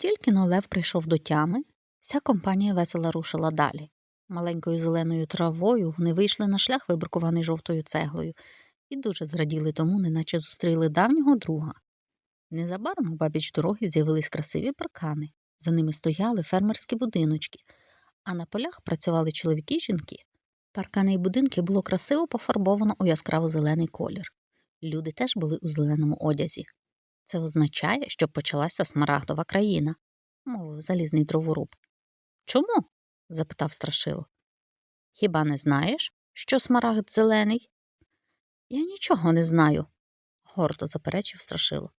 Тільки но Лев прийшов до тями, вся компанія весело рушила далі. Маленькою зеленою травою вони вийшли на шлях, вибрукований жовтою цеглою, і дуже зраділи тому, неначе зустріли давнього друга. Незабаром обабіч дороги з'явились красиві паркани. За ними стояли фермерські будиночки, а на полях працювали чоловіки й жінки. Паркани й будинки було красиво пофарбовано у яскраво зелений колір. Люди теж були у зеленому одязі. Це означає, що почалася смарагдова країна, мовив залізний дроворуб. Чому? запитав страшило. Хіба не знаєш, що смарагд зелений? Я нічого не знаю, гордо заперечив страшило.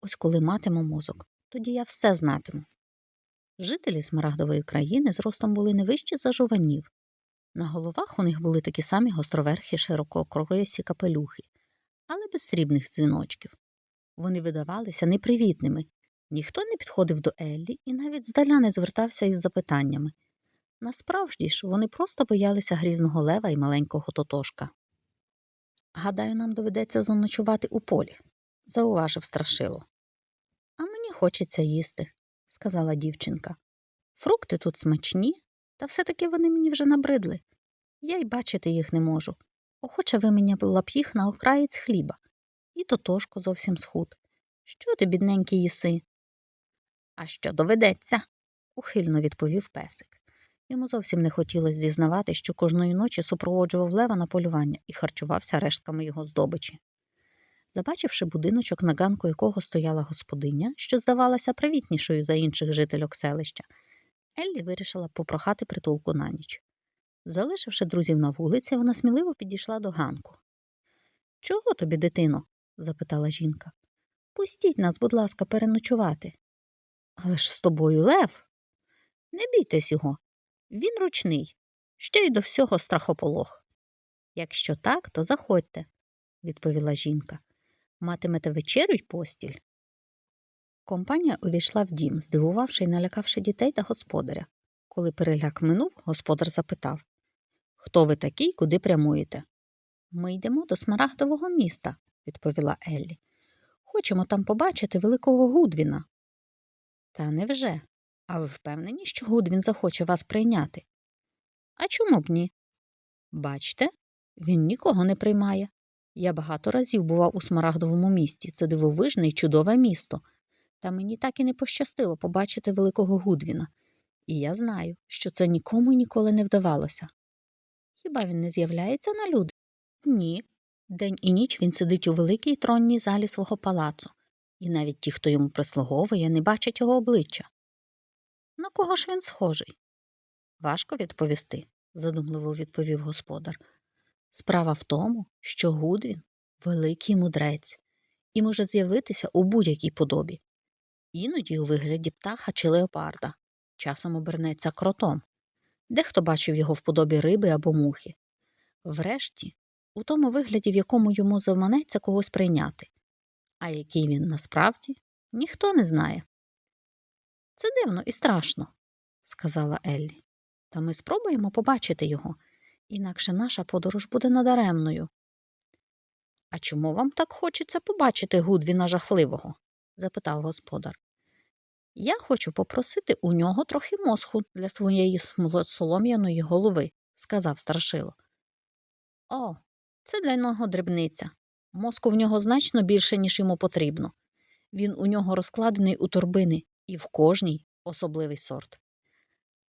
Ось коли матиму мозок, тоді я все знатиму. Жителі смарагдової країни зростом були не вищі за жуванів. На головах у них були такі самі гостроверхі ширококрорисі капелюхи, але без срібних дзвіночків. Вони видавалися непривітними. Ніхто не підходив до Еллі і навіть здаля не звертався із запитаннями. Насправді ж, вони просто боялися грізного лева і маленького тотошка. Гадаю, нам доведеться заночувати у полі, зауважив страшило. А мені хочеться їсти, сказала дівчинка. Фрукти тут смачні, та все-таки вони мені вже набридли. Я й бачити їх не можу. Охоче виміняла б їх на окраєць хліба. І тотошко зовсім схуд. Що ти, бідненький, їси? А що доведеться? ухильно відповів песик. Йому зовсім не хотілося зізнавати, що кожної ночі супроводжував лева на полювання і харчувався рештками його здобичі. Забачивши будиночок, на ганку якого стояла господиня, що здавалася привітнішою за інших жительок селища, Еллі вирішила попрохати притулку на ніч. Залишивши друзів на вулиці, вона сміливо підійшла до ганку. Чого тобі, дитино? Запитала жінка. Пустіть нас, будь ласка, переночувати. Але ж з тобою лев. Не бійтесь його. Він ручний, ще й до всього страхополох. Якщо так, то заходьте, відповіла жінка. Матимете вечерю й постіль. Компанія увійшла в дім, здивувавши й налякавши дітей та господаря. Коли переляк минув, господар запитав Хто ви такий, куди прямуєте? Ми йдемо до смарагдового міста, відповіла Еллі. Хочемо там побачити великого Гудвіна. Та невже? А ви впевнені, що Гудвін захоче вас прийняти? А чому б ні? Бачте, він нікого не приймає. Я багато разів бував у Смарагдовому місті. Це дивовижне і чудове місто. Та мені так і не пощастило побачити великого Гудвіна. І я знаю, що це нікому ніколи не вдавалося. Хіба він не з'являється на люди? Ні. День і ніч він сидить у великій тронній залі свого палацу, і навіть ті, хто йому прислуговує, не бачать його обличчя. На кого ж він схожий? Важко відповісти, задумливо відповів господар. Справа в тому, що Гудвін великий мудрець і може з'явитися у будь-якій подобі, іноді у вигляді птаха чи леопарда, часом обернеться кротом. Дехто бачив його в подобі риби або мухи. Врешті, у тому вигляді, в якому йому заманеться когось прийняти, а який він насправді ніхто не знає. Це дивно і страшно, сказала Еллі. Та ми спробуємо побачити його, інакше наша подорож буде надаремною. А чому вам так хочеться побачити Гудвіна жахливого? запитав господар. Я хочу попросити у нього трохи мозку для своєї солом'яної голови, сказав страшило. О, це для нього дрібниця. Мозку в нього значно більше, ніж йому потрібно. Він у нього розкладений у торбини, і в кожній особливий сорт.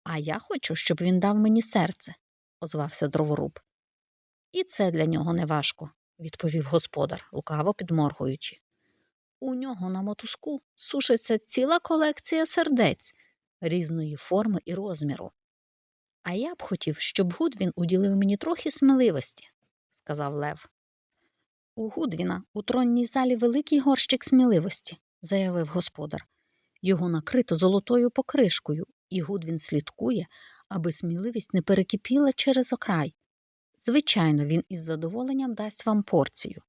А я хочу, щоб він дав мені серце, озвався дроворуб. І це для нього не важко, відповів господар, лукаво підморгуючи. У нього на мотузку сушиться ціла колекція сердець різної форми і розміру. А я б хотів, щоб Гудвін уділив мені трохи сміливості, сказав Лев. У Гудвіна у тронній залі великий горщик сміливості, заявив господар. Його накрито золотою покришкою, і Гудвін слідкує, аби сміливість не перекипіла через окрай. Звичайно, він із задоволенням дасть вам порцію.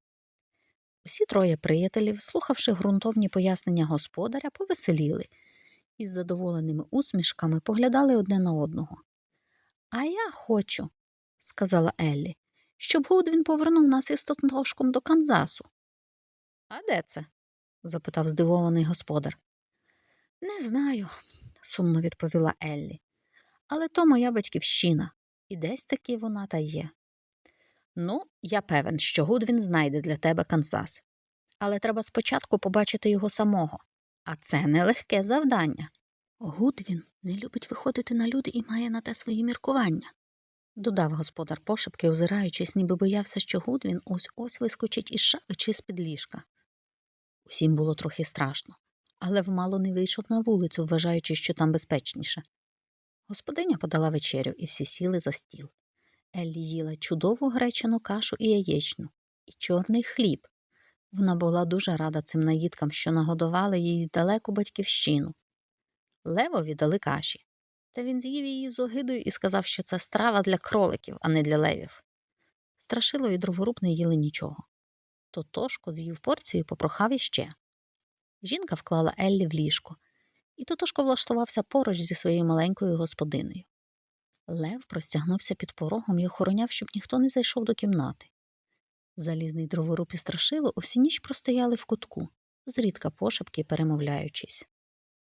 Усі троє приятелів, слухавши ґрунтовні пояснення господаря, повеселіли і з задоволеними усмішками поглядали одне на одного. А я хочу, сказала Еллі, щоб Гудвін повернув нас із тотошком до Канзасу. А де це? запитав здивований господар. Не знаю, сумно відповіла Еллі. Але то моя батьківщина, і десь таки вона та є. Ну, я певен, що Гудвін знайде для тебе Канзас. Але треба спочатку побачити його самого, а це нелегке завдання. Гудвін не любить виходити на люди і має на те свої міркування, додав господар пошепки, озираючись, ніби боявся, що Гудвін ось ось вискочить із шафи чи з-під ліжка. Усім було трохи страшно, але вмало не вийшов на вулицю, вважаючи, що там безпечніше. Господиня подала вечерю, і всі сіли за стіл. Еллі їла чудову гречану кашу і яєчну, і чорний хліб. Вона була дуже рада цим наїдкам, що нагодували її далеку батьківщину. Левові дали каші, та він з'їв її з огидою і сказав, що це страва для кроликів, а не для левів. Страшило і дроворуб не їли нічого. Тотошко з'їв порцію і попрохав іще. Жінка вклала Еллі в ліжко, і Тотошко влаштувався поруч зі своєю маленькою господинею. Лев простягнувся під порогом і охороняв, щоб ніхто не зайшов до кімнати. Залізний дроворуб і страшило усі ніч простояли в кутку, зрідка пошепки перемовляючись.